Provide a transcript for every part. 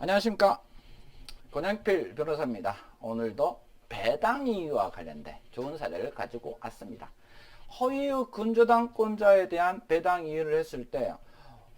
안녕하십니까 권영필 변호사입니다 오늘도 배당 이유와 관련된 좋은 사례를 가지고 왔습니다 허위의 근저당권자에 대한 배당 이유를 했을 때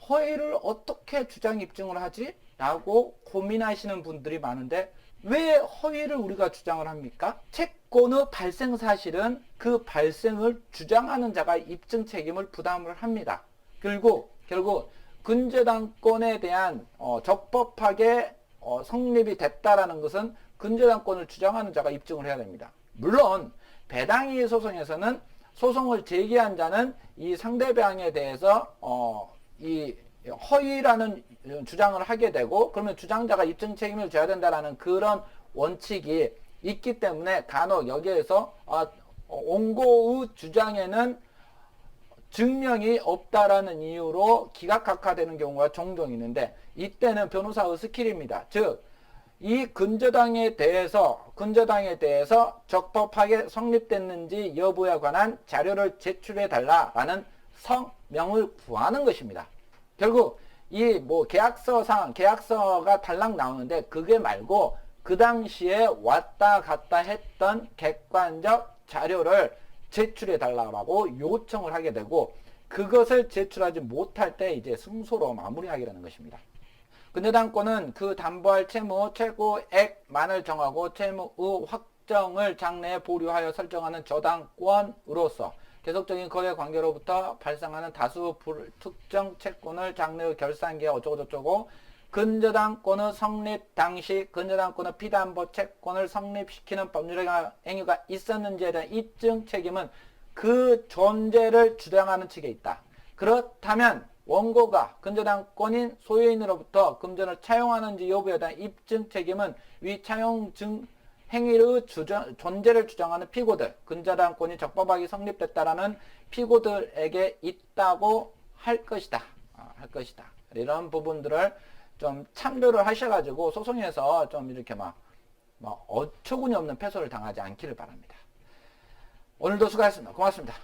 허위를 어떻게 주장 입증을 하지? 라고 고민하시는 분들이 많은데 왜 허위를 우리가 주장을 합니까? 채권의 발생 사실은 그 발생을 주장하는 자가 입증 책임을 부담을 합니다. 결국 결국 근저당권에 대한 어, 적법하게 어, 성립이 됐다라는 것은 근저당권을 주장하는 자가 입증을 해야 됩니다. 물론 배당이의 소송에서는 소송을 제기한 자는 이 상대방에 대해서 어, 이 허위라는 주장을 하게 되고 그러면 주장자가 입증 책임을 져야 된다라는 그런 원칙이 있기 때문에 간혹 여기에서 아, 원고의 주장에는 증명이 없다라는 이유로 기각학화되는 경우가 종종 있는데 이때는 변호사의 스킬입니다. 즉, 이 근저당에 대해서 근저당에 대해서 적법하게 성립됐는지 여부에 관한 자료를 제출해 달라라는 성명을 구하는 것입니다. 결국 이 뭐 계약서상 계약서가 달랑 나오는데 그게 말고 그 당시에 왔다 갔다 했던 객관적 자료를 제출해 달라고 요청을 하게 되고 그것을 제출하지 못할 때 이제 승소로 마무리하게 되는 것입니다. 근저당권은 그 담보할 채무 최고액만을 정하고 채무의 확정을 장래에 보류하여 설정하는 저당권으로서 계속적인 거래 관계로부터 발생하는 다수 불특정 채권을 장래의 결산기에 어쩌고저쩌고 근저당권의 성립 당시 근저당권의 피담보 채권을 성립시키는 법률적 행위가 있었는지에 대한 입증 책임은 그 존재를 주장하는 측에 있다. 그렇다면 원고가 근저당권인 소유인으로부터 금전을 차용하는지 여부에 대한 입증 책임은 위 차용 증 행위의 주장, 존재를 주장하는 피고들, 근저당권이 적법하게 성립됐다라는 피고들에게 있다고 할 것이다. 아, 할 것이다. 이런 부분들을 좀 참조를 하셔가지고 소송에서 좀 이렇게 막, 막 어처구니 없는 패소를 당하지 않기를 바랍니다. 오늘도 수고하셨습니다. 고맙습니다.